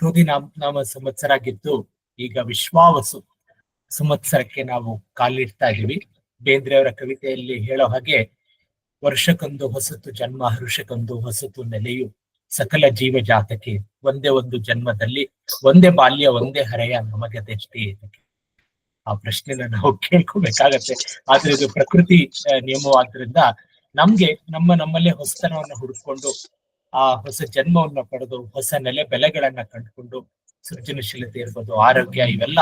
ಕ್ರೋಧಿ ನಾಮ ನಾಮ ಸಂವತ್ಸರ ಆಗಿದ್ದು ಈಗ ವಿಶ್ವಾವಸು ಸಂವತ್ಸರಕ್ಕೆ ನಾವು ಕಾಲಿಡ್ತಾ ಇದೀವಿ ಬೇಂದ್ರೆಯವರ ಕವಿತೆಯಲ್ಲಿ ಹೇಳೋ ಹಾಗೆ, ವರ್ಷಕ್ಕೊಂದು ಹೊಸತು ಜನ್ಮ, ಹರುಷಕ್ಕೊಂದು ಹೊಸತು ನೆಲೆಯು ಸಕಲ ಜೀವ ಜಾತಕ್ಕೆ ಒಂದೇ ಒಂದು ಜನ್ಮದಲ್ಲಿ ಒಂದೇ ಬಾಲ್ಯ, ಒಂದೇ ಹರೆಯ ನಮಗೆ ಆ ಪ್ರಶ್ನೆನ ನಾವು ಕೇಳ್ಕೊಬೇಕಾಗತ್ತೆ. ಆದ್ರೆ ಇದು ಪ್ರಕೃತಿ ನಿಯಮವಾದ್ರಿಂದ ನಮ್ಗೆ ನಮ್ಮ ನಮ್ಮಲ್ಲೇ ಹೊಸತನವನ್ನು ಹುಡುಕೊಂಡು ಆ ಹೊಸ ಜನ್ಮವನ್ನ ಪಡೆದು ಹೊಸ ನೆಲೆ ಬೆಲೆಗಳನ್ನ ಕಂಡುಕೊಂಡು ಸೃಜನಶೀಲತೆ ಇರ್ಬೋದು, ಆರೋಗ್ಯ ಇವೆಲ್ಲ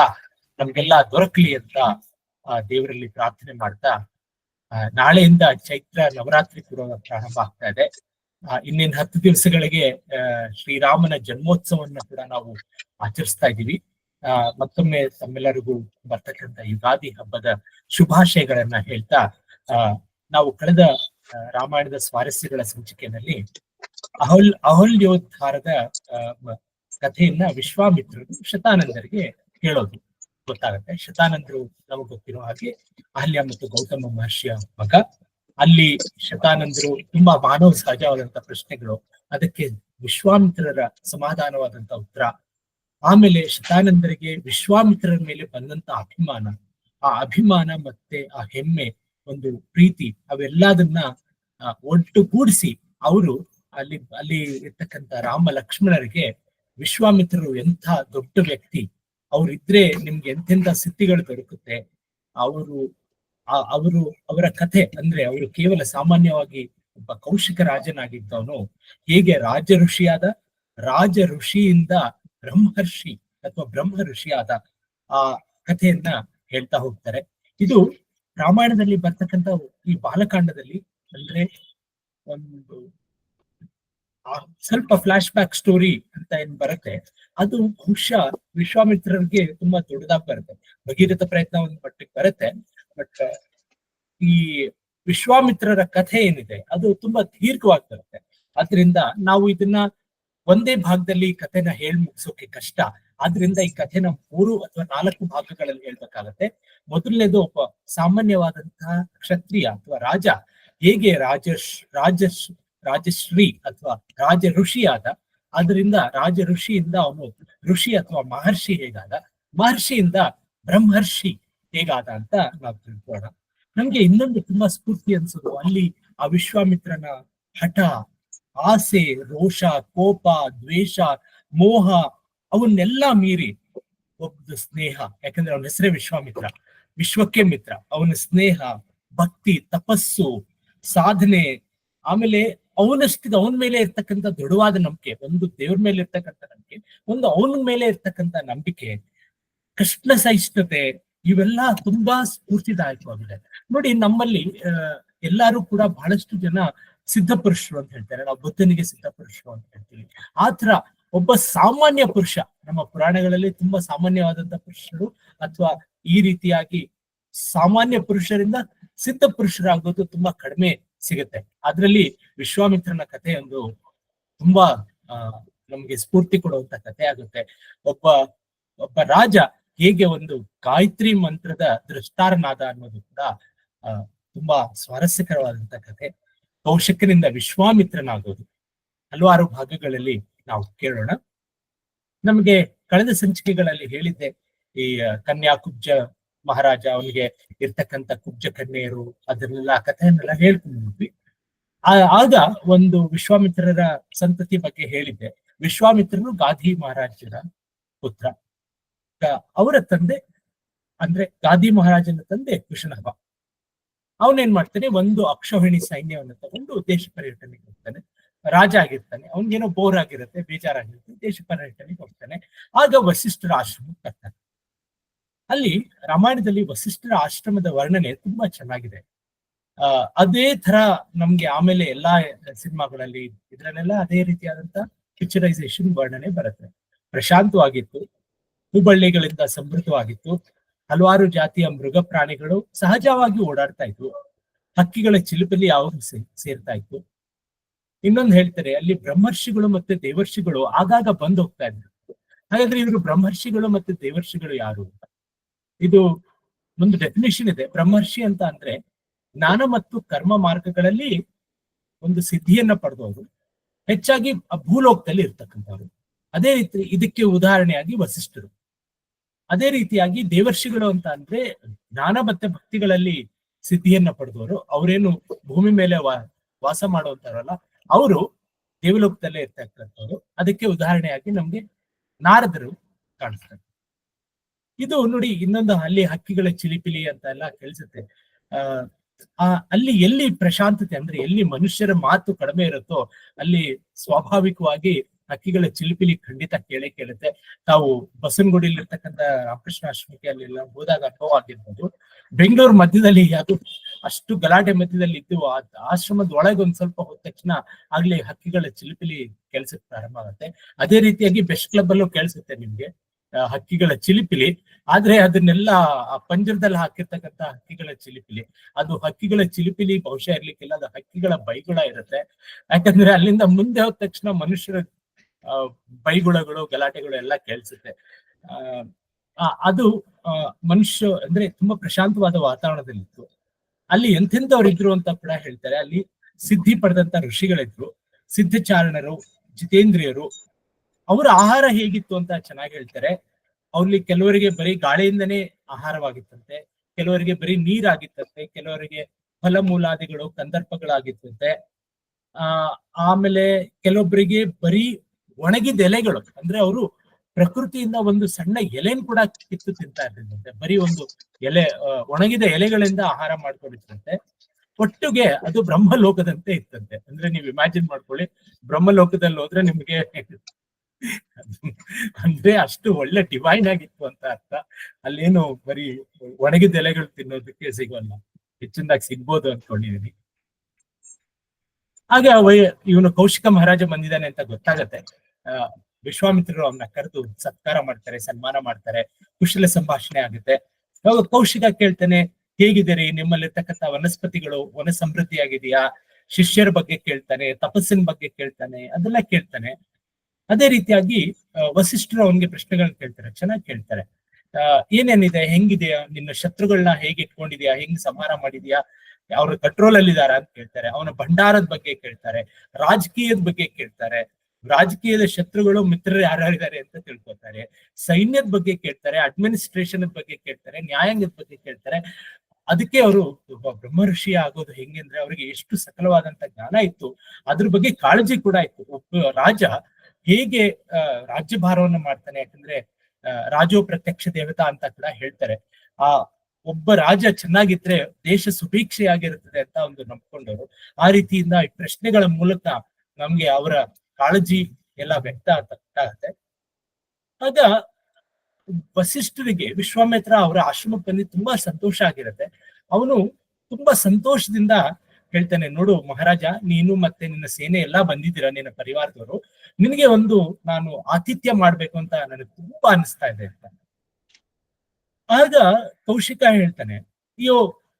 ನಮ್ಗೆಲ್ಲ ದೊರಕಲಿ ಅಂತ ಆ ದೇವರಲ್ಲಿ ಪ್ರಾರ್ಥನೆ ಮಾಡ್ತಾ ನಾಳೆಯಿಂದ ಚೈತ್ರ ನವರಾತ್ರಿ ಕೂಡ ಪ್ರಾರಂಭ ಆಗ್ತಾ ಇದೆ. ಇನ್ನಿನ ಹತ್ತು ದಿವಸಗಳಿಗೆ ಶ್ರೀರಾಮನ ಜನ್ಮೋತ್ಸವನ್ನ ಕೂಡ ನಾವು ಆಚರಿಸ್ತಾ ಇದ್ದೀವಿ. ಆ, ಮತ್ತೊಮ್ಮೆ ತಮ್ಮೆಲ್ಲರಿಗೂ ಬರ್ತಕ್ಕಂತ ಯುಗಾದಿ ಹಬ್ಬದ ಶುಭಾಶಯಗಳನ್ನ ಹೇಳ್ತಾ ನಾವು ಕಳೆದ ರಾಮಾಯಣದ ಸ್ವಾರಸ್ಯಗಳ ಸಂಚಿಕೆಯಲ್ಲಿ ಅಹಲ್ ಅಹುಲ್ಯೋದ್ಧಾರದ ಕಥೆಯನ್ನ ವಿಶ್ವಾಮಿತ್ರರು ಶತಾನಂದರಿಗೆ ಹೇಳೋದು ಗೊತ್ತಾಗುತ್ತೆ. ಶತಾನಂದರು ನಮಗೆ ಗೊತ್ತಿರೋ ಹಾಗೆ ಅಹಲ್ಯ ಮತ್ತು ಗೌತಮ ಮಹರ್ಷಿಯ ಮಗ. ಅಲ್ಲಿ ಶತಾನಂದರು ತುಂಬಾ ಮಾನವ ಸಹಜವಾದಂತಹ ಪ್ರಶ್ನೆಗಳು. ಅದಕ್ಕೆ ವಿಶ್ವಾಮಿತ್ರರ ಸಮಾಧಾನವಾದಂತ ಉತ್ತರ. ಆಮೇಲೆ ಶತಾನಂದರಿಗೆ ವಿಶ್ವಾಮಿತ್ರರ ಮೇಲೆ ಬಂದಂತ ಅಭಿಮಾನ ಆ ಅಭಿಮಾನ ಮತ್ತೆ ಆ ಹೆಮ್ಮೆ ಒಂದು ಪ್ರೀತಿ ಅವೆಲ್ಲದನ್ನ ಆ, ಒಟ್ಟುಗೂಡಿಸಿ ಅವರು ಅಲ್ಲಿ ಅಲ್ಲಿ ಇರ್ತಕ್ಕಂಥ ರಾಮ ಲಕ್ಷ್ಮಣರಿಗೆ ವಿಶ್ವಾಮಿತ್ರರು ಎಂಥ ದೊಡ್ಡ ವ್ಯಕ್ತಿ. ಅವ್ರಿದ್ರೆ ನಿಮ್ಗೆ ಎಂತೆಂಥ ಸಿದ್ಧಿಗಳು ದೊರಕುತ್ತೆ. ಅವರು ಅವರು ಅವರ ಕಥೆ ಅಂದ್ರೆ ಅವರು ಕೇವಲ ಸಾಮಾನ್ಯವಾಗಿ ಒಬ್ಬ ಕೌಶಿಕ ರಾಜನಾಗಿದ್ದವನು. ಹೇಗೆ ರಾಜ ಋಷಿಯಾದ, ರಾಜ ಋಷಿಯಿಂದ ಬ್ರಹ್ಮರ್ಷಿ ಅಥವಾ ಬ್ರಹ್ಮ ಋಷಿಯಾದ ಆ ಕಥೆಯನ್ನ ಹೇಳ್ತಾ ಹೋಗ್ತಾರೆ. ಇದು ರಾಮಾಯಣದಲ್ಲಿ ಬರ್ತಕ್ಕಂಥ ಈ ಬಾಲಕಾಂಡದಲ್ಲಿ ಅಂದ್ರೆ ಸ್ವಲ್ಪ ಫ್ಲಾಶ್ ಬ್ಯಾಕ್ ಸ್ಟೋರಿ ಅಂತ ಏನ್ ಬರುತ್ತೆ, ಅದು ಬಹುಶಃ ವಿಶ್ವಾಮಿತ್ರರಿಗೆ ತುಂಬಾ ದೊಡ್ಡದಾಗಿ ಬರುತ್ತೆ. ಭಗೀರಥ ಪ್ರಯತ್ನ ಒಂದು ಮಟ್ಟಿಗೆ ಬರುತ್ತೆ ಬಟ್ ಈ ವಿಶ್ವಾಮಿತ್ರರ ಕಥೆ ಏನಿದೆ, ಅದು ತುಂಬಾ ದೀರ್ಘವಾಗಿ ಬರುತ್ತೆ. ಆದ್ರಿಂದ ನಾವು ಇದನ್ನ ಒಂದೇ ಭಾಗದಲ್ಲಿ ಈ ಕಥೆನ ಹೇಳ್ ಮುಗಿಸೋಕೆ ಕಷ್ಟ. ಆದ್ರಿಂದ ಈ ಕಥೆನ ಮೂರು ಅಥವಾ ನಾಲ್ಕು ಭಾಗಗಳಲ್ಲಿ ಹೇಳ್ಬೇಕಾಗತ್ತೆ. ಮೊದಲನೇದು ಒಬ್ಬ ಸಾಮಾನ್ಯವಾದಂತಹ ಕ್ಷತ್ರಿಯ ಅಥವಾ ರಾಜ, ಹೇಗೆ ರಾಜಶ್ ರಾಜಶ್ ರಾಜಶ್ರೀ ಅಥವಾ ರಾಜ ಋಷಿಯಾದ ಅದರಿಂದ ರಾಜ ಋಷಿಯಿಂದ ಅವನು ಋಷಿ ಅಥವಾ ಮಹರ್ಷಿ ಹೇಗಾದ? ಮಹರ್ಷಿಯಿಂದ ಬ್ರಹ್ಮರ್ಷಿ ಹೇಗಾದ ಅಂತ ನಾವು ತಿಳ್ಕೋಣ. ನಮ್ಗೆ ಇನ್ನೊಂದು ತುಂಬಾ ಸ್ಫೂರ್ತಿ ಅನ್ಸೋದು ಅಲ್ಲಿ ಆ ವಿಶ್ವಾಮಿತ್ರನ ಹಠ, ಆಸೆ, ರೋಷ, ಕೋಪ, ದ್ವೇಷ, ಮೋಹ ಅವನ್ನೆಲ್ಲ ಮೀರಿ ಒಬ್ಬ ಸ್ನೇಹ, ಯಾಕಂದ್ರೆ ಅವನ ಹೆಸರೇ ವಿಶ್ವಾಮಿತ್ರ. ವಿಶ್ವಕ್ಕೆ ಮಿತ್ರ. ಅವನ ಸ್ನೇಹ, ಭಕ್ತಿ, ತಪಸ್ಸು, ಸಾಧನೆ, ಆಮೇಲೆ ಅವನಷ್ಟಿಗೆ ಅವನ ಮೇಲೆ ಇರ್ತಕ್ಕಂಥ ದೃಢವಾದ ನಂಬಿಕೆ, ಒಂದು ದೇವ್ರ ಮೇಲೆ ಇರ್ತಕ್ಕಂಥ ನಂಬಿಕೆ, ಒಂದು ಅವನ ಮೇಲೆ ಇರ್ತಕ್ಕಂಥ ನಂಬಿಕೆ, ಕೃಷ್ಣ ಸಹಿಷ್ಣುತೆ, ಇವೆಲ್ಲ ತುಂಬಾ ಸ್ಫೂರ್ತಿದಾಯಕವಾಗಿದೆ ನೋಡಿ, ನಮ್ಮಲ್ಲಿ ಎಲ್ಲರೂ ಕೂಡ ಬಹಳಷ್ಟು ಜನ ಸಿದ್ಧ ಪುರುಷರು ಅಂತ ಹೇಳ್ತಾರೆ. ನಾವು ಬುದ್ಧನಿಗೆ ಸಿದ್ಧ ಪುರುಷರು ಅಂತ ಹೇಳ್ತೀವಿ. ಆತರ ಒಬ್ಬ ಸಾಮಾನ್ಯ ಪುರುಷ, ನಮ್ಮ ಪುರಾಣಗಳಲ್ಲಿ ತುಂಬಾ ಸಾಮಾನ್ಯವಾದಂತ ಪುರುಷರು, ಅಥವಾ ಈ ರೀತಿಯಾಗಿ ಸಾಮಾನ್ಯ ಪುರುಷರಿಂದ ಸಿದ್ಧ ಪುರುಷರಾಗೋದು ತುಂಬಾ ಕಡಿಮೆ ಸಿಗುತ್ತೆ. ಅದ್ರಲ್ಲಿ ವಿಶ್ವಾಮಿತ್ರನ ಕಥೆ ಒಂದು ತುಂಬಾ ಆ ನಮ್ಗೆ ಸ್ಫೂರ್ತಿ ಕೊಡುವಂತ ಕಥೆ ಆಗುತ್ತೆ. ಒಬ್ಬ ಒಬ್ಬ ರಾಜ ಹೇಗೆ ಒಂದು ಗಾಯತ್ರಿ ಮಂತ್ರದ ದೃಷ್ಟಾರನಾದ ಅನ್ನೋದು ಕೂಡ ತುಂಬಾ ಸ್ವಾರಸ್ಯಕರವಾದಂತ ಕಥೆ ಕೌಶಕನಿಂದ ವಿಶ್ವಾಮಿತ್ರನಾಗೋದು. ಹಲವಾರು ಭಾಗಗಳಲ್ಲಿ ನಾವು ಕೇಳೋಣ. ನಮಗೆ ಕಳೆದ ಸಂಚಿಕೆಗಳಲ್ಲಿ ಹೇಳಿದ್ದೆ ಈ ಆ, ಕನ್ಯಾ ಕುಬ್ಜ ಮಹಾರಾಜ ಅವನಿಗೆ ಇರ್ತಕ್ಕಂಥ ಕುಬ್ಜ ಕನ್ಯೆಯರು ಅದನ್ನೆಲ್ಲ ಕಥೆಯನ್ನೆಲ್ಲ ಹೇಳ್ಕೊಂಡ್ವಿ ಆಗ ಒಂದು ವಿಶ್ವಾಮಿತ್ರರ ಸಂತತಿ ಬಗ್ಗೆ ಹೇಳಿದ್ದೆ. ವಿಶ್ವಾಮಿತ್ರನು ಗಾಂಧಿ ಮಹಾರಾಜರ ಪುತ್ರ. ಅವರ ತಂದೆ ಅಂದ್ರೆ ಗಾದಿ ಮಹಾರಾಜನ ತಂದೆ ಕೃಷ್ಣಭ ಅವನೇನ್ ಮಾಡ್ತಾನೆ? ಒಂದು ಅಕ್ಷೋಹಿಣಿ ಸೈನ್ಯವನ್ನು ತಗೊಂಡು ದೇಶ ಪರ್ಯಟನೆಗೆ ಹೋಗ್ತಾನೆ. ರಾಜ ಆಗಿರ್ತಾನೆ. ಅವನಿಗೇನೋ ಬೋರ್ ಆಗಿರುತ್ತೆ, ಬೇಜಾರಾಗಿರುತ್ತೆ, ದೇಶ ಪರ್ಯಟನೆಗೆ ಹೋಗ್ತಾನೆ. ಆಗ ವಸಿಷ್ಠರ ಆಶ್ರಮಕ್ಕೆ ಬರ್ತಾನೆ. ಅಲ್ಲಿ ರಾಮಾಯಣದಲ್ಲಿ ವಸಿಷ್ಠರ ಆಶ್ರಮದ ವರ್ಣನೆ ತುಂಬಾ ಚೆನ್ನಾಗಿದೆ. ಅಹ್ ಅದೇ ತರ ನಮ್ಗೆ ಆಮೇಲೆ ಎಲ್ಲಾ ಸಿನಿಮಾಗಳಲ್ಲಿ ಇದ್ರಲ್ಲೆಲ್ಲ ಅದೇ ರೀತಿಯಾದಂತ ಪಿಕ್ಚರೈಸೇಷನ್ ವರ್ಣನೆ ಬರುತ್ತೆ. ಪ್ರಶಾಂತವಾಗಿತ್ತು, ಹೂಬಳ್ಳಿಗಳಿಂದ ಸಮೃದ್ಧವಾಗಿತ್ತು, ಹಲವಾರು ಜಾತಿಯ ಮೃಗ ಪ್ರಾಣಿಗಳು ಸಹಜವಾಗಿ ಓಡಾಡ್ತಾ ಇದ್ವು. ಹಕ್ಕಿಗಳ ಚಿಲುಪಲ್ಲಿ ಯಾವಾಗ ಸೇರ್ತಾ ಇತ್ತು. ಇನ್ನೊಂದು ಹೇಳ್ತಾರೆ, ಅಲ್ಲಿ ಬ್ರಹ್ಮರ್ಷಿಗಳು ಮತ್ತೆ ದೇವರ್ಷಿಗಳು ಆಗಾಗ ಬಂದು ಹೋಗ್ತಾ ಇದ್ರು. ಹಾಗಾದ್ರೆ ಇವರು ಬ್ರಹ್ಮರ್ಷಿಗಳು ಮತ್ತೆ ದೇವರ್ಷಿಗಳು ಯಾರು ಅಂತ? ಇದು ಒಂದು ಡೆಫಿನೇಷನ್ ಇದೆ. ಬ್ರಹ್ಮರ್ಷಿ ಅಂತ ಅಂದ್ರೆ ಜ್ಞಾನ ಮತ್ತು ಕರ್ಮ ಮಾರ್ಗಗಳಲ್ಲಿ ಒಂದು ಸಿದ್ಧಿಯನ್ನ ಪಡೆದವರು. ಹೆಚ್ಚಾಗಿ ಭೂಲೋಕದಲ್ಲಿ ಇರ್ತಕ್ಕಂಥವ್ರು. ಅದೇ ರೀತಿ ಇದಕ್ಕೆ ಉದಾಹರಣೆಯಾಗಿ ವಸಿಷ್ಠರು. ಅದೇ ರೀತಿಯಾಗಿ ದೇವರ್ಷಿಗಳು ಅಂತ ಅಂದ್ರೆ ಜ್ಞಾನ ಮತ್ತೆ ಭಕ್ತಿಗಳಲ್ಲಿ ಸಿದ್ಧಿಯನ್ನ ಪಡೆದವರು. ಅವರೇನು ಭೂಮಿ ಮೇಲೆ ವಾ- ವಾಸ ಮಾಡುವಂತಾರಲ್ಲ ಅವರು ದೇವಲೋಕದಲ್ಲೇ ಇರ್ತಕ್ಕಂಥವ್ರು. ಅದಕ್ಕೆ ಉದಾಹರಣೆಯಾಗಿ ನಮ್ಗೆ ನಾರದರು ಕಾಣಿಸ್ತಾರೆ. ಇದು ನೋಡಿ ಇನ್ನೊಂದು ಅಲ್ಲಿ ಹಕ್ಕಿಗಳ ಚಿಲಿಪಿಲಿ ಅಂತ ಎಲ್ಲ ಕೇಳಿಸುತ್ತೆ. ಆ ಅಲ್ಲಿ ಎಲ್ಲಿ ಪ್ರಶಾಂತತೆ ಅಂದ್ರೆ ಎಲ್ಲಿ ಮನುಷ್ಯರ ಮಾತು ಕಡಿಮೆ ಇರುತ್ತೋ ಅಲ್ಲಿ ಸ್ವಾಭಾವಿಕವಾಗಿ ಹಕ್ಕಿಗಳ ಚಿಲಿಪಿಲಿ ಖಂಡಿತ ಕೇಳೇ ಕೇಳುತ್ತೆ. ತಾವು ಬಸನಗುಡಿಯಲ್ಲಿ ಇರ್ತಕ್ಕಂಥ ರಾಮಕೃಷ್ಣ ಆಶ್ರಮಕ್ಕೆ ಅಲ್ಲೆಲ್ಲ ಹೋದಾಗ ಅನುಭವ ಬೆಂಗಳೂರು ಮಧ್ಯದಲ್ಲಿ ಅದು ಅಷ್ಟು ಗಲಾಟೆ ಮಧ್ಯದಲ್ಲಿ ಇದ್ದು ಆ ಆಶ್ರಮದ ಒಳಗೆ ಒಂದ್ ಸ್ವಲ್ಪ ಹೋದ ತಕ್ಷಣ ಆಗ್ಲಿ ಹಕ್ಕಿಗಳ ಚಿಲಿಪಿಲಿ ಕೆಲ್ಸಕ್ಕೆ ಪ್ರಾರಂಭ ಆಗುತ್ತೆ. ಅದೇ ರೀತಿಯಾಗಿ ಬೆಸ್ಟ್ ಕ್ಲಬ್ ಅಲ್ಲೂ ಕೇಳಿಸುತ್ತೆ ನಿಮ್ಗೆ. ಹಕ್ಕಿಗಳ ಚಿಲಿಪಿಲಿ. ಆದ್ರೆ ಅದನ್ನೆಲ್ಲ ಪಂಜರದಲ್ಲಿ ಹಾಕಿರ್ತಕ್ಕಂತ ಹಕ್ಕಿಗಳ ಚಿಲಿಪಿಲಿ. ಅದು ಹಕ್ಕಿಗಳ ಚಿಲಿಪಿಲಿ ಬಹುಶಃ ಇರ್ಲಿಕ್ಕಿಲ್ಲ, ಅದು ಹಕ್ಕಿಗಳ ಬೈಗುಳ ಇರುತ್ತೆ. ಯಾಕಂದ್ರೆ ಅಲ್ಲಿಂದ ಮುಂದೆ ಹೋದ ತಕ್ಷಣ ಮನುಷ್ಯರ ಬೈಗುಳಗಳು, ಗಲಾಟೆಗಳು ಎಲ್ಲ ಕೇಳಿಸುತ್ತೆ. ಆ ಅದು ಮನುಷ್ಯ ಅಂದ್ರೆ ತುಂಬಾ ಪ್ರಶಾಂತವಾದ ವಾತಾವರಣದಲ್ಲಿತ್ತು. ಅಲ್ಲಿ ಎಂತೆಂಥವ್ರು ಇದ್ರು ಅಂತ ಕೂಡ ಹೇಳ್ತಾರೆ. ಅಲ್ಲಿ ಸಿದ್ಧಿ ಪಡೆದಂತ ಋಷಿಗಳಿದ್ರು. ಸಿದ್ಧಚಾರಣರು, ಜಿತೇಂದ್ರಿಯರು ಅವರ ಆಹಾರ ಹೇಗಿತ್ತು ಅಂತ ಚೆನ್ನಾಗಿ ಹೇಳ್ತಾರೆ. ಅವ್ರಲ್ಲಿ ಕೆಲವರಿಗೆ ಬರೀ ಗಾಳಿಯಿಂದನೇ ಆಹಾರವಾಗಿತ್ತಂತೆ, ಕೆಲವರಿಗೆ ಬರೀ ನೀರಾಗಿತ್ತಂತೆ, ಕೆಲವರಿಗೆ ಫಲಮೂಲಾದಿಗಳು ಕಂದರ್ಪಗಳಾಗಿತ್ತಂತೆ ಆ, ಆಮೇಲೆ ಕೆಲವೊಬ್ಬರಿಗೆ ಬರೀ ಒಣಗಿದ ಎಲೆಗಳು, ಅಂದ್ರೆ ಅವರು ಪ್ರಕೃತಿಯಿಂದ ಒಂದು ಸಣ್ಣ ಎಲೆನ್ ಕೂಡ ಕಿತ್ತು ತಿಂತಾ ಇರ್ತಿದ್ದಂತೆ ಬರೀ ಒಂದು ಎಲೆ ಒಣಗಿದ ಎಲೆಗಳಿಂದ ಆಹಾರ ಮಾಡ್ಕೊಂಡಿದ್ರಂತೆ. ಒಟ್ಟಿಗೆ ಅದು ಬ್ರಹ್ಮಲೋಕದಂತೆ ಇತ್ತಂತೆ. ಅಂದ್ರೆ ನೀವು ಇಮ್ಯಾಜಿನ್ ಮಾಡ್ಕೊಳ್ಳಿ, ಬ್ರಹ್ಮಲೋಕದಲ್ಲಿ ಹೋದ್ರೆ ನಿಮ್ಗೆ ಅಂದ್ರೆ ಅಷ್ಟು ಒಳ್ಳೆ ಡಿವೈನ್ ಆಗಿತ್ತು ಅಂತ ಅರ್ಥ. ಅಲ್ಲೇನು ಬರೀ ಒಣಗಿದ ಎಲೆಗಳು ತಿನ್ನೋದಕ್ಕೆ ಸಿಗೋಲ್ಲ. ಹೆಚ್ಚಿನದಾಗಿ ಸಿಗ್ಬೋದು ಅನ್ಕೊಂಡಿದೀನಿ. ಹಾಗೆ ಇವನು ಕೌಶಿಕ ಮಹಾರಾಜ ಬಂದಿದ್ದಾನೆ ಅಂತ ಗೊತ್ತಾಗತ್ತೆ. ವಿಶ್ವಾಮಿತ್ರರು ಅವನ್ನ ಕರೆದು ಸತ್ಕಾರ ಮಾಡ್ತಾರೆ, ಸನ್ಮಾನ ಮಾಡ್ತಾರೆ, ಕುಶಲ ಸಂಭಾಷಣೆ ಆಗುತ್ತೆ. ಅವಾಗ ಕೌಶಿಕ ಕೇಳ್ತಾನೆ, ಹೇಗಿದ್ದೀರಿ? ನಿಮ್ಮಲ್ಲಿರ್ತಕ್ಕಂಥ ವನಸ್ಪತಿಗಳು ವನ ಸಮೃದ್ಧಿಯಾಗಿದೆಯಾ ಶಿಷ್ಯರ ಬಗ್ಗೆ ಕೇಳ್ತಾನೆ, ತಪಸ್ಸಿನ ಬಗ್ಗೆ ಕೇಳ್ತಾನೆ, ಅದೆಲ್ಲ ಕೇಳ್ತಾನೆ. ಅದೇ ರೀತಿಯಾಗಿ ವಸಿಷ್ಠರು ಅವನಿಗೆ ಪ್ರಶ್ನೆಗಳನ್ನ ಕೇಳ್ತಾರೆ, ಚೆನ್ನಾಗಿ ಕೇಳ್ತಾರೆ. ಅಹ್ ಏನೇನಿದೆ, ಹೆಂಗಿದೆಯಾ, ನಿನ್ನ ಶತ್ರುಗಳನ್ನ ಹೇಗೆ ಇಟ್ಕೊಂಡಿದ್ಯಾ, ಹೆಂಗ್ ಸಂಹಾರ ಮಾಡಿದ್ಯಾ, ಅವ್ರ ಕಂಟ್ರೋಲ್ ಅಲ್ಲಿ ಇದಾರ ಅಂತ ಕೇಳ್ತಾರೆ. ಅವನ ಭಂಡಾರದ ಬಗ್ಗೆ ಕೇಳ್ತಾರೆ, ರಾಜಕೀಯದ ಬಗ್ಗೆ ಕೇಳ್ತಾರೆ. ರಾಜಕೀಯದ ಶತ್ರುಗಳು ಮಿತ್ರರು ಯಾರ್ಯಾರಿದ್ದಾರೆ ಅಂತ ತಿಳ್ಕೊತಾರೆ. ಸೈನ್ಯದ ಬಗ್ಗೆ ಕೇಳ್ತಾರೆ ಅಡ್ಮಿನಿಸ್ಟ್ರೇಷನ್ ಬಗ್ಗೆ ಕೇಳ್ತಾರೆ, ನ್ಯಾಯಾಂಗದ ಬಗ್ಗೆ ಕೇಳ್ತಾರೆ. ಅದಕ್ಕೆ ಅವರು ಒಬ್ಬ ಬ್ರಹ್ಮ ಆಗೋದು ಹೆಂಗೆ ಅಂದ್ರೆ, ಅವರಿಗೆ ಎಷ್ಟು ಸಕಲವಾದಂತ ಜ್ಞಾನ ಇತ್ತು, ಅದ್ರ ಬಗ್ಗೆ ಕಾಳಜಿ ಕೂಡ ಇತ್ತು. ಒಬ್ಬ ರಾಜ ಹೇಗೆ ರಾಜ್ಯಭಾರವನ್ನು ಮಾಡ್ತಾನೆ ಯಾಕಂದ್ರೆ ರಾಜೋ ಪ್ರತ್ಯಕ್ಷ ದೇವತಾ ಅಂತ ಕೂಡ ಹೇಳ್ತಾರೆ. ಆ, ಒಬ್ಬ ರಾಜ ಚೆನ್ನಾಗಿದ್ರೆ ದೇಶ ಸುಭೀಕ್ಷೆಯಾಗಿರುತ್ತದೆ ಅಂತ ಒಂದು ನಂಬ್ಕೊಂಡವರು. ಆ ರೀತಿಯಿಂದ ಈ ಪ್ರಶ್ನೆಗಳ ಮೂಲಕ ನಮ್ಗೆ ಅವರ ಕಾಳಜಿ ಎಲ್ಲ ವ್ಯಕ್ತ ಆಗ್ತಾ ಆಗ ವಸಿಷ್ಠರಿಗೆ ವಿಶ್ವಾಮಿತ್ರ ಅವರ ಆಶ್ರಮಕ್ಕೆ ಬಂದು ತುಂಬಾ ಸಂತೋಷ ಆಗಿರುತ್ತೆ. ಅವನು ತುಂಬಾ ಸಂತೋಷದಿಂದ ಹೇಳ್ತಾನೆ, ನೋಡು ಮಹಾರಾಜ, ನೀನು ಮತ್ತೆ ನಿನ್ನ ಸೇನೆ ಎಲ್ಲಾ ಬಂದಿದ್ದೀರ ನಿನ್ನ ಪರಿವಾರದವರು? ನಿನಗೆ ಒಂದು ನಾನು ಆತಿಥ್ಯ ಮಾಡ್ಬೇಕು ಅಂತ ನನಗೆ ತುಂಬಾ ಅನಿಸ್ತಾ ಇದೆ ಅಂತ. ಆಗ ಕೌಶಿಕ ಹೇಳ್ತಾನೆ, ಅಯ್ಯೋ,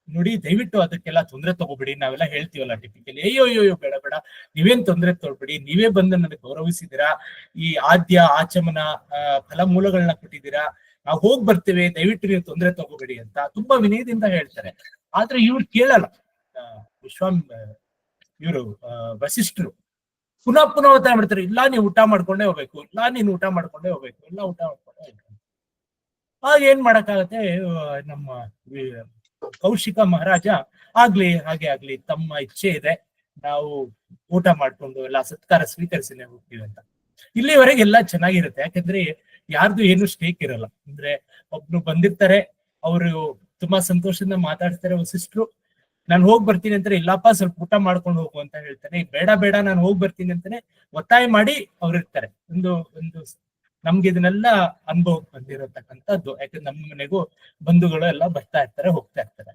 ನೋಡಿ ದಯವಿಟ್ಟು ಅದಕ್ಕೆಲ್ಲ ತೊಂದರೆ ತಗೋಬಿಡಿ, ನಾವೆಲ್ಲ ಹೇಳ್ತೀವಲ್ಲ ಟಿಪಿಕಲಿ ಅಯ್ಯೋ ಅಯ್ಯೋ ಬೇಡ ಬೇಡ. ನೀವೇನ್ ತೊಂದರೆ ತಗೊಳ್ಬೇಡಿ ನೀವೇ ಬಂದು ನನಗೆ ಗೌರವಿಸಿದಿರಾ ಈ ಆದ್ಯ ಆಚಮನ ಫಲ ಫಲಮೂಲಗಳನ್ನ ಕೊಟ್ಟಿದ್ದೀರಾ? ನಾವು ಹೋಗ್ ಬರ್ತೇವೆ, ದಯವಿಟ್ಟು ನೀವು ತೊಂದರೆ ತಗೋಬೇಡಿ ಅಂತ. ತುಂಬಾ ವಿನಯದಿಂದ ಹೇಳ್ತಾರೆ. ಆದ್ರೆ ಇವ್ರು ಕೇಳಲ್ಲ. ವಿಶ್ವಾಮ್ ಇವರು ವಸಿಷ್ಠರು. ಪುನಃ ಪುನಃ ಒತ್ತಾಯ ಮಾಡ್ತಾರೆ. ಇಲ್ಲ ನೀವು ಊಟ ಮಾಡ್ಕೊಂಡೇ ಹೋಗ್ಬೇಕು. ಇಲ್ಲ, ನೀನು ಊಟ ಮಾಡ್ಕೊಂಡೇ ಹೋಗ್ಬೇಕು. ಎಲ್ಲ ಊಟ ಮಾಡ್ಕೊಂಡೇ ಹೋಗ್ಬೇಕು ಆಗ ಏನ್ ಮಾಡಕ್ಕಾಗತ್ತೆ? ನಮ್ಮ ಕೌಶಿಕ ಮಹಾರಾಜ, ಆಗ್ಲಿ, ಹಾಗೆ ಆಗ್ಲಿ, ತಮ್ಮ ಇಚ್ಛೆ ಇದೆ. ನಾವು ಊಟ ಮಾಡ್ಕೊಂಡು ಎಲ್ಲ ಸತ್ಕಾರ ಸ್ವೀಕರಿಸಲೇ ಹೋಗ್ತೀವಿ ಅಂತ. ಇಲ್ಲಿವರೆಗೆ ಎಲ್ಲ ಚೆನ್ನಾಗಿರುತ್ತೆ. ಯಾಕಂದ್ರೆ ಯಾರ್ದು ಏನು ಸ್ಟೇಕ್ ಇರಲ್ಲ. ಅಂದ್ರೆ ಒಬ್ರು ಬಂದಿರ್ತಾರೆ, ಅವರು ತುಂಬಾ ಸಂತೋಷದಿಂದ ಮಾತಾಡ್ತಾರೆ ವಸಿಷ್ಠರು. ನಾನು ಹೋಗಿ ಬರ್ತೀನಿ ಅಂತಾರೆ ಇಲ್ಲಪ್ಪ ಸ್ವಲ್ಪ ಊಟ ಮಾಡ್ಕೊಂಡು ಹೋಗು ಅಂತ ಹೇಳ್ತಾನೆ. ಬೇಡ ಬೇಡ, ನಾನು ಹೋಗಿ ಬರ್ತೀನಿ ಅಂತಾನೆ ಒತ್ತಾಯ ಮಾಡಿ ಅವ್ರು ಇರ್ತಾರೆ. ಒಂದು ಒಂದು ನಮ್ಗೆ ಇದನ್ನೆಲ್ಲ ಅನುಭವ ಬಂದಿರತಕ್ಕಂಥದ್ದು. ಯಾಕಂದ್ರೆ ನಮ್ಮ ಮನೆಗೂ ಬಂಧುಗಳು ಎಲ್ಲ ಬರ್ತಾ ಇರ್ತಾರೆ, ಹೋಗ್ತಾ ಇರ್ತಾರೆ.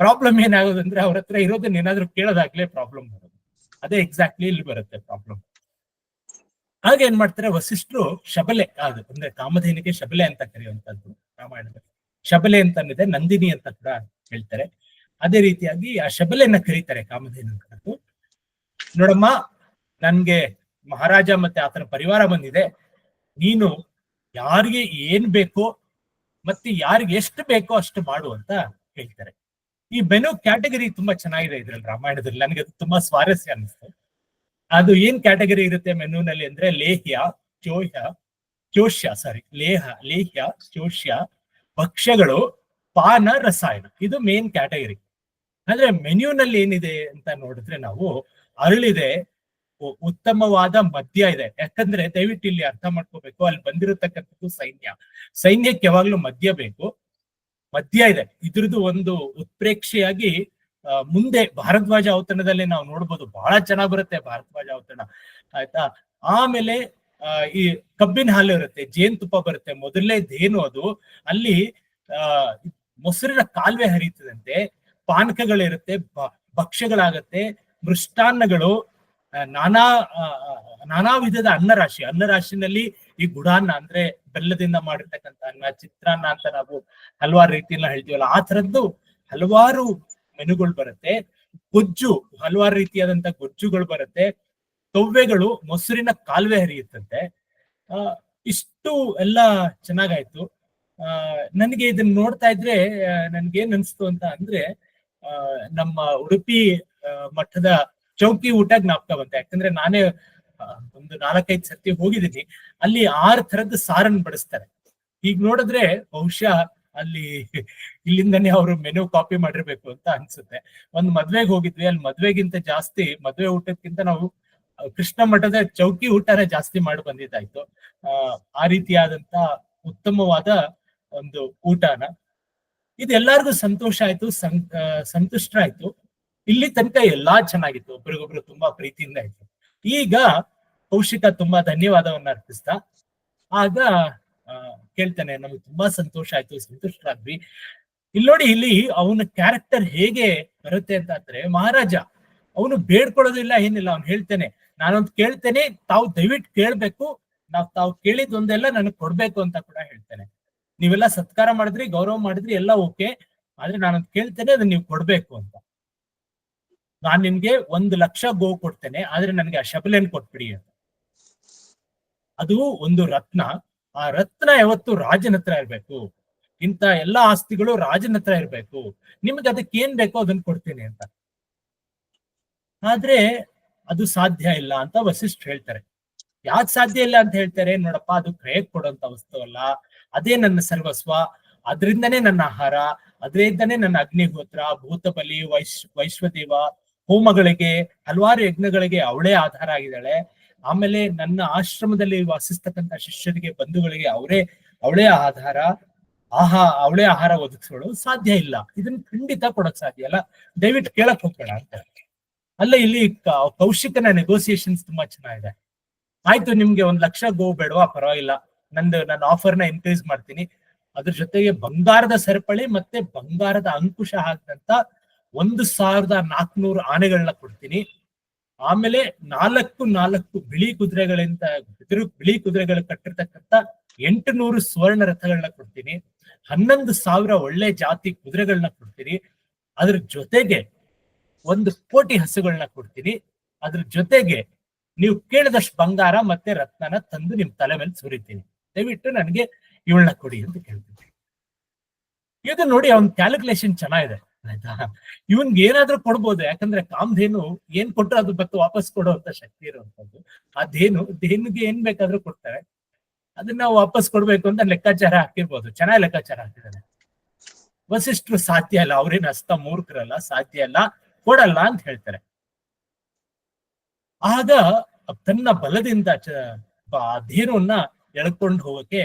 ಪ್ರಾಬ್ಲಮ್ ಏನಾಗೋದಂದ್ರೆ ಅವ್ರ ಹತ್ರ ಇರೋದನ್ನ ಏನಾದ್ರು ಕೇಳೋದಾಗ್ಲೇ ಪ್ರಾಬ್ಲಮ್ ಬರೋದು ಅದೇ ಎಕ್ಸಾಕ್ಟ್ಲಿ ಇಲ್ಲಿ ಬರುತ್ತೆ ಪ್ರಾಬ್ಲಮ್. ಆಗ ಏನ್ ಮಾಡ್ತಾರೆ, ವಸಿಷ್ಠರು ಶಬಲೆ, ಅದು ಅಂದ್ರೆ ಕಾಮಧೇನಿಗೆ ಶಬಲೆ ಅಂತ ಕರೆಯುವಂತದ್ದು ರಾಮಾಯಣದಲ್ಲಿ. ಶಬಲೆ ಅಂತಂದಿದೆ ನಂದಿನಿ ಅಂತ ಕೂಡ ಹೇಳ್ತಾರೆ. ಅದೇ ರೀತಿಯಾಗಿ ಆ ಶಬಲೆಯನ್ನ ಕರೀತಾರೆ ಕಾಮಧೇನು ನೋಡಮ್ಮ, ನನ್ಗೆ ಮಹಾರಾಜ ಮತ್ತೆ ಆತನ ಪರಿವಾರ ಬಂದಿದೆ. ನೀನು ಯಾರಿಗೆ ಏನ್ ಬೇಕೋ ಮತ್ತೆ ಯಾರಿಗೆ ಎಷ್ಟು ಬೇಕೋ ಅಷ್ಟು ಮಾಡು ಅಂತ ಹೇಳ್ತಾರೆ. ಈ ಬೆನು ಕ್ಯಾಟಗರಿ ತುಂಬಾ ಚೆನ್ನಾಗಿದೆ ಇದ್ರಲ್ಲಿ ರಾಮಾಯಣದಲ್ಲಿ. ನನಗೆ ಅದು ತುಂಬಾ ಸ್ವಾರಸ್ಯ ಅನಿಸ್ತು ಅದು ಏನ್ ಕ್ಯಾಟಗರಿ ಇರುತ್ತೆ ಮೆನುನಲ್ಲಿ ಅಂದ್ರೆ ಲೇಹ್ಯ ಚೋಹ್ಯ ಚೋಷ್ಯ ಸಾರಿ ಲೇಹ, ಲೇಹ್ಯ ಚೋಷ್ಯ ಭಕ್ಷ್ಯಗಳು, ಪಾನ, ರಸಾಯನ. ಇದು ಮೇನ್ ಕ್ಯಾಟಗರಿ ಅಂದ್ರೆ ಮೆನ್ಯೂನಲ್ಲಿ ಏನಿದೆ ಅಂತ ನೋಡಿದ್ರೆ ನಾವು ಅರಳಿದೆ ಉತ್ತಮವಾದ ಮದ್ಯ ಇದೆ. ಯಾಕಂದ್ರೆ ದಯವಿಟ್ಟು ಇಲ್ಲಿ ಅರ್ಥ ಮಾಡ್ಕೋಬೇಕು, ಅಲ್ಲಿ ಬಂದಿರತಕ್ಕಂಥದ್ದು ಸೈನ್ಯ. ಸೈನ್ಯಕ್ಕೆ ಯಾವಾಗ್ಲೂ ಮದ್ಯ ಬೇಕು. ಮದ್ಯ ಇದೆ. ಇದ್ರದ್ದು ಒಂದು ಉತ್ಪ್ರೇಕ್ಷೆಯಾಗಿ ಮುಂದೆ ಭಾರದ್ವಾಜ ಔತಣದಲ್ಲಿ ನಾವು ನೋಡ್ಬೋದು. ಬಹಳ ಚೆನ್ನಾಗ್ ಬರುತ್ತೆ ಭಾರದ್ವಾಜ ಔತಣ. ಆಯ್ತಾ? ಆಮೇಲೆ ಈ ಕಬ್ಬಿನ ಹಾಲು ಇರುತ್ತೆ ಜೇನುತುಪ್ಪ ಬರುತ್ತೆ. ಮೊದಲನೇ ಧೇನು ಅದು? ಅಲ್ಲಿ ಮೊಸರಿನ ಕಾಲುವೆ ಹರಿತದಂತೆ ಪಾನಕಗಳಿರುತ್ತೆ ಭಕ್ಷ್ಯಗಳಾಗತ್ತೆ, ಮೃಷ್ಟಾನ್ನಗಳು ನಾನಾ ನಾನಾ ವಿಧದ ಅನ್ನರಾಶಿ. ಅನ್ನರಾಶಿನಲ್ಲಿ ಈ ಗುಡಾನ್ನ ಅಂದ್ರೆ ಬೆಲ್ಲದಿಂದ ಮಾಡಿರ್ತಕ್ಕಂಥ ಅನ್ನ, ಚಿತ್ರಾನ್ನ ಅಂತ ನಾವು ಹಲವಾರು ರೀತಿಯಲ್ಲ ಹೇಳ್ತೀವಲ್ಲ, ಆ ತರದ್ದು ಹಲವಾರು ಮೆನುಗಳು ಬರುತ್ತೆ. ಗೊಜ್ಜು, ಹಲವಾರು ರೀತಿಯಾದಂತ ಗೊಜ್ಜುಗಳು ಬರುತ್ತೆ. ತೊವ್ವೆಗಳು, ಮೊಸರಿನ ಕಾಲುವೆ ಹರಿಯುತ್ತಂತೆ. ಆ, ಇಷ್ಟು ಎಲ್ಲ ಚೆನ್ನಾಗಾಯ್ತು. ಆ, ನನ್ಗೆ ಇದನ್ನ ನೋಡ್ತಾ ಇದ್ರೆ ನನ್ಗೆ ಏನ್ ಅನ್ಸ್ತು ಅಂತ ಅಂದ್ರೆ ನಮ್ಮ ಉಡುಪಿ ಮಠದ ಚೌಕಿ ಊಟ ಜ್ಞಾಪಕ ಬಂತೆ ಯಾಕಂದ್ರೆ ನಾನೇ ಒಂದು ನಾಲ್ಕೈದು ಸರ್ತಿ ಹೋಗಿದ್ದೀನಿ. ಅಲ್ಲಿ ಆರು ತರದ್ದು ಸಾರನ್ ಬಡಿಸ್ತಾರೆ. ಈಗ ನೋಡಿದ್ರೆ ಬಹುಶಃ ಅಲ್ಲಿ ಇಲ್ಲಿಂದನೇ ಅವರು ಮೆನು ಕಾಪಿ ಮಾಡಿರ್ಬೇಕು ಅಂತ ಅನ್ಸುತ್ತೆ. ಒಂದ್ ಮದ್ವೆಗೆ ಹೋಗಿದ್ವಿ. ಅಲ್ಲಿ ಮದ್ವೆಗಿಂತ ಜಾಸ್ತಿ, ಮದ್ವೆ ಊಟಕ್ಕಿಂತ ನಾವು ಕೃಷ್ಣ ಮಠದ ಚೌಕಿ ಊಟನ ಜಾಸ್ತಿ ಮಾಡಿ ಬಂದಿದ್ದಾಯ್ತು. ಆ ರೀತಿಯಾದಂತ ಉತ್ತಮವಾದ ಒಂದು ಊಟನ. ಇದು ಎಲ್ಲಾರ್ಗು ಸಂತೋಷ ಆಯ್ತು, ಸಂ ಆಯ್ತು ಸಂತುಷ್ಟರಾಯ್ತು. ಇಲ್ಲಿ ತನಕ ಎಲ್ಲಾ ಚೆನ್ನಾಗಿತ್ತು, ಒಬ್ರಿಗೊಬ್ರು ತುಂಬಾ ಪ್ರೀತಿಯಿಂದ ಆಯ್ತು ಈಗ ಕೌಶಿಕ ತುಂಬಾ ಧನ್ಯವಾದವನ್ನ ಅರ್ಪಿಸ್ತಾ, ಆಗ ಕೇಳ್ತಾನೆ, ನಮ್ಗೆ ತುಂಬಾ ಸಂತೋಷ ಆಯ್ತು, ಸಂತುಷ್ಟರಾದ್ವಿ. ಇಲ್ಲಿ ನೋಡಿ, ಇಲ್ಲಿ ಅವನ ಕ್ಯಾರೆಕ್ಟರ್ ಹೇಗೆ ಬರುತ್ತೆ ಅಂತ ಅಂದ್ರೆ ಮಹಾರಾಜ, ಅವನು ಬೇಡ್ಕೊಳ್ಳೋದಿಲ್ಲ ಏನಿಲ್ಲ, ಅವ್ನು ಹೇಳ್ತೇನೆ. ನಾನೊಂದು ಕೇಳ್ತೇನೆ, ತಾವು ದಯವಿಟ್ಟು ಕೇಳ್ಬೇಕು, ನಾವ್ ತಾವು ಕೇಳಿದೊಂದೆಲ್ಲ ನನಗೆ ಕೊಡ್ಬೇಕು ಅಂತ ಕೂಡ ಹೇಳ್ತೇನೆ. ನೀವೆಲ್ಲ ಸತ್ಕಾರ ಮಾಡಿದ್ರಿ, ಗೌರವ ಮಾಡಿದ್ರಿ, ಎಲ್ಲ ಓಕೆ. ಆದ್ರೆ ನಾನು ಕೇಳ್ತೇನೆ ಅದನ್ನ ನೀವು ಕೊಡ್ಬೇಕು ಅಂತ. ನಾನ್ ನಿಮ್ಗೆ ಒಂದ್ ಲಕ್ಷ ಗೋ ಕೊಡ್ತೇನೆ, ಆದ್ರೆ ನನಗೆ ಆ ಶಬಲೆನ್ ಕೊಟ್ಬಿಡಿ ಅಂತ. ಅದು ಒಂದು ರತ್ನ. ಆ ರತ್ನ ಯಾವತ್ತು ರಾಜನ ಹತ್ರ ಇರ್ಬೇಕು. ಇಂತ ಎಲ್ಲಾ ಆಸ್ತಿಗಳು ರಾಜನ ಹತ್ರ ಇರ್ಬೇಕು. ನಿಮ್ಗೆ ಅದಕ್ಕೆ ಏನ್ ಬೇಕೋ ಅದನ್ನ ಕೊಡ್ತೀನಿ ಅಂತ. ಆದ್ರೆ ಅದು ಸಾಧ್ಯ ಇಲ್ಲ ಅಂತ ವಸಿಷ್ಠ ಹೇಳ್ತಾರೆ. ಯಾಕೆ ಸಾಧ್ಯ ಇಲ್ಲ ಅಂತ ಹೇಳ್ತಾರೆ, ನೋಡಪ್ಪ, ಅದು ಕ್ರಯಕ್ಕೆ ಕೊಡುವಂತ ವಸ್ತು ಅಲ್ಲ. ಅದೇ ನನ್ನ ಸರ್ವಸ್ವ. ಅದರಿಂದನೇ ನನ್ನ ಆಹಾರ. ಅದರಿಂದನೇ ನನ್ನ ಅಗ್ನಿಹೋತ್ರ, ಭೂತಬಲಿ, ವೈಶ್, ವೈಶ್ವದೇವ, ಹೋಮಗಳಿಗೆ, ಹಲವಾರು ಯಜ್ಞಗಳಿಗೆ ಅವಳೇ ಆಧಾರ ಆಗಿದ್ದಾಳೆ. ಆಮೇಲೆ ನನ್ನ ಆಶ್ರಮದಲ್ಲಿ ವಾಸಿಸ್ತಕ್ಕಂತ ಶಿಷ್ಯರಿಗೆ, ಬಂಧುಗಳಿಗೆ ಅವರೇ, ಅವಳೇ ಆಧಾರ. ಆಹಾ, ಅವಳೇ ಆಹಾರ ಒದಗಿಸೋಳು. ಸಾಧ್ಯ ಇಲ್ಲ. ಇದನ್ನ ಖಂಡಿತ ಕೊಡಕ್ ಸಾಧ್ಯ ಇಲ್ಲ. ದಯವಿಟ್ಟು ಕೇಳಕ್ ಹೋಗ್ಬೇಡ ಅಂತ. ಅಲ್ಲ ಇಲ್ಲಿ ಕೌಶಿಕನ ನೆಗೋಸಿಯೇಷನ್ಸ್ ತುಂಬಾ ಚೆನ್ನಾಗಿದೆ. ಆಯ್ತು, ನಿಮ್ಗೆ ಒಂದ್ ಲಕ್ಷ ಗೋ ಬೇಡವಾ? ಪರವಾಗಿಲ್ಲ. ನಂದು ನನ್ನ ಆಫರ್ನ ಇನ್ಕ್ರೀಸ್ ಮಾಡ್ತೀನಿ. ಅದ್ರ ಜೊತೆಗೆ ಬಂಗಾರದ ಸರಪಳಿ ಮತ್ತೆ ಬಂಗಾರದ ಅಂಕುಶ ಹಾಕಿದಂತ ಒಂದು ಸಾವಿರದ ನಾಲ್ಕುನೂರು ಆನೆಗಳನ್ನ ಕೊಡ್ತೀನಿ. ಆಮೇಲೆ ನಾಲ್ಕು ನಾಲ್ಕು ಬಿಳಿ ಕುದುರೆಗಳಿಂದ ಬಿದಿರು, ಬಿಳಿ ಕುದುರೆಗಳು ಕಟ್ಟಿರ್ತಕ್ಕಂಥ ಎಂಟು ನೂರು ಸುವರ್ಣ ರಥಗಳನ್ನ ಕೊಡ್ತೀನಿ. ಹನ್ನೊಂದು ಸಾವಿರ ಒಳ್ಳೆ ಜಾತಿ ಕುದುರೆಗಳನ್ನ ಕೊಡ್ತೀನಿ. ಅದ್ರ ಜೊತೆಗೆ ಒಂದು ಕೋಟಿ ಹಸುಗಳನ್ನ ಕೊಡ್ತೀನಿ. ಅದ್ರ ಜೊತೆಗೆ ನೀವು ಕೇಳಿದಷ್ಟು ಬಂಗಾರ ಮತ್ತೆ ರತ್ನನ ತಂದು ನಿಮ್ ತಲೆ ಮೇಲೆ ಸುರಿತೀನಿ. ದಯವಿಟ್ಟು ನನಗೆ ಇವಳನ್ನ ಕೊಡಿ ಅಂತ ಕೇಳ್ತೀನಿ ಇದು ನೋಡಿ ಅವನ್ ಕ್ಯಾಲ್ಕುಲೇಷನ್ ಚೆನ್ನಾಗಿದೆ, ಆಯ್ತಾ? ಇವನ್ಗೆ ಏನಾದ್ರೂ ಕೊಡ್ಬೋದು, ಯಾಕಂದ್ರೆ ಕಾಮಧೇನು ಏನ್ ಕೊಟ್ರು ಅದು ಬತ್ತು ವಾಪಸ್ ಕೊಡುವಂತ ಶಕ್ತಿ ಇರುವಂತದ್ದು ಆ ಧೇನು, ಧೇನುಗೆ ಏನ್ ಬೇಕಾದ್ರೂ ಕೊಡ್ತಾರೆ. ಅದನ್ನ ವಾಪಸ್ ಕೊಡ್ಬೇಕು ಅಂತ ಲೆಕ್ಕಾಚಾರ ಹಾಕಿರ್ಬೋದು. ಚೆನ್ನಾಗಿ ಲೆಕ್ಕಾಚಾರ ಹಾಕಿದ್ದಾರೆ. ವಸಿಷ್ಠರು ಸಾಧ್ಯ ಅಲ್ಲ ಅವ್ರೇನ್ ಹಸ್ತ ಮೂರ್ಖರಲ್ಲ, ಸಾಧ್ಯ ಅಲ್ಲ ಕೊಡಲ್ಲ ಅಂತ ಹೇಳ್ತಾರೆ. ಆಗ ತನ್ನ ಬಲದಿಂದ ಆ ಧೇನುವನ್ನ ಎಳ್ಕೊಂಡು ಹೋಗಕ್ಕೆ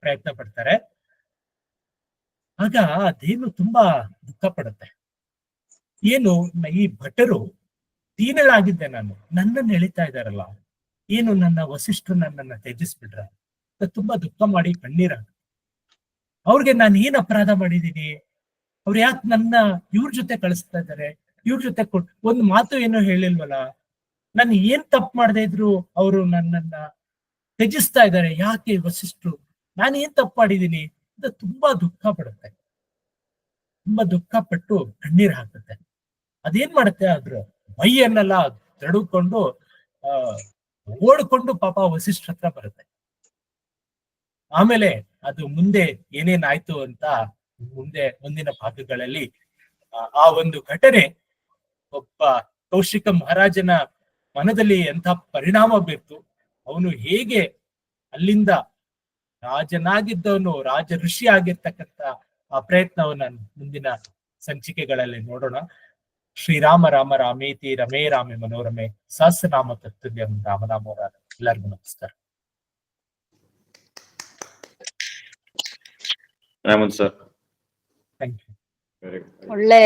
ಪ್ರಯತ್ನ ಪಡ್ತಾರೆ. ಆಗ ಆ ಧೇನು ತುಂಬಾ ದುಃಖ ಪಡುತ್ತೆ. ಏನು ಈ ಭಟರು ತೀನಳಾಗಿದ್ದೆ ನಾನು. ನನ್ನನ್ನು ಎಳಿತಾ ಇದ್ದಾರಲ್ಲ. ಏನು, ನನ್ನ ವಸಿಷ್ಠ ನನ್ನನ್ನ ತ್ಯಜಿಸ್ಬಿಟ್ರ? ತುಂಬಾ ದುಃಖ ಮಾಡಿ ಕಣ್ಣೀರ ಅವ್ರಿಗೆ ನಾನು ಏನ್ ಅಪರಾಧ ಮಾಡಿದ್ದೀನಿ? ಅವ್ರು ಯಾಕೆ ನನ್ನ, ಇವ್ರ ಜೊತೆ ಕಳಿಸ್ತಾ ಇದ್ದಾರೆ? ಇವ್ರ ಜೊತೆ ಕೊಟ್ ಒಂದು ಮಾತು ಏನು ಹೇಳಿಲ್ವಲ್ಲ? ನಾನು ಏನ್ ತಪ್ಪು ಮಾಡದೇ ಇದ್ರು ಅವರು ನನ್ನನ್ನ ತ್ಯಜಿಸ್ತಾ ಇದ್ದಾರೆ, ಯಾಕೆ ವಸಿಷ್ಠರು? ನಾನು ಏನ್ ತಪ್ಪು ಮಾಡಿದ್ದೀನಿ? ಅಂತ ತುಂಬಾ ದುಃಖ ಪಡುತ್ತೆ. ತುಂಬಾ ದುಃಖ ಪಟ್ಟು ಕಣ್ಣೀರ್ ಹಾಕುತ್ತೆ. ಅದೇನ್ ಮಾಡುತ್ತೆ? ಅದ್ರ ಮೈಯನ್ನೆಲ್ಲ ತಡುಕೊಂಡು, ಆ, ಓಡ್ಕೊಂಡು ಪಾಪ ವಸಿಷ್ಠ ಹತ್ರ ಬರುತ್ತೆ. ಆಮೇಲೆ ಅದು ಮುಂದೆ ಏನೇನಾಯ್ತು ಅಂತ ಮುಂದೆ ಮುಂದಿನ ಭಾಗಗಳಲ್ಲಿ ಆ ಒಂದು ಘಟನೆ ಒಬ್ಬ ಕೌಶಿಕ ಮಹಾರಾಜನ ಮನದಲ್ಲಿ ಎಂಥ ಪರಿಣಾಮ ಬೀರ್ತು? ಅವನು ಹೇಗೆ ಅಲ್ಲಿಂದ ರಾಜನಾಗಿದ್ದವನು ರಾಜ ಋಷಿ ಆಗಿರ್ತಕ್ಕಂಥ ಆ ಪ್ರಯತ್ನವನ್ನ ಮುಂದಿನ ಸಂಚಿಕೆಗಳಲ್ಲಿ ನೋಡೋಣ. ಶ್ರೀರಾಮ ರಾಮ ರಾಮೇತಿ ರಮೇ ರಾಮೆ ಮನೋರಮೆ ಸಹಸ್ರನಾಮ ತತ್ತುಲ್ಯಂ ರಾಮನಾಮೋರ ಎಲ್ಲರಿಗೂ ನಮಸ್ಕಾರ. Sir. Thank you very good ಒಳ್ಳೆ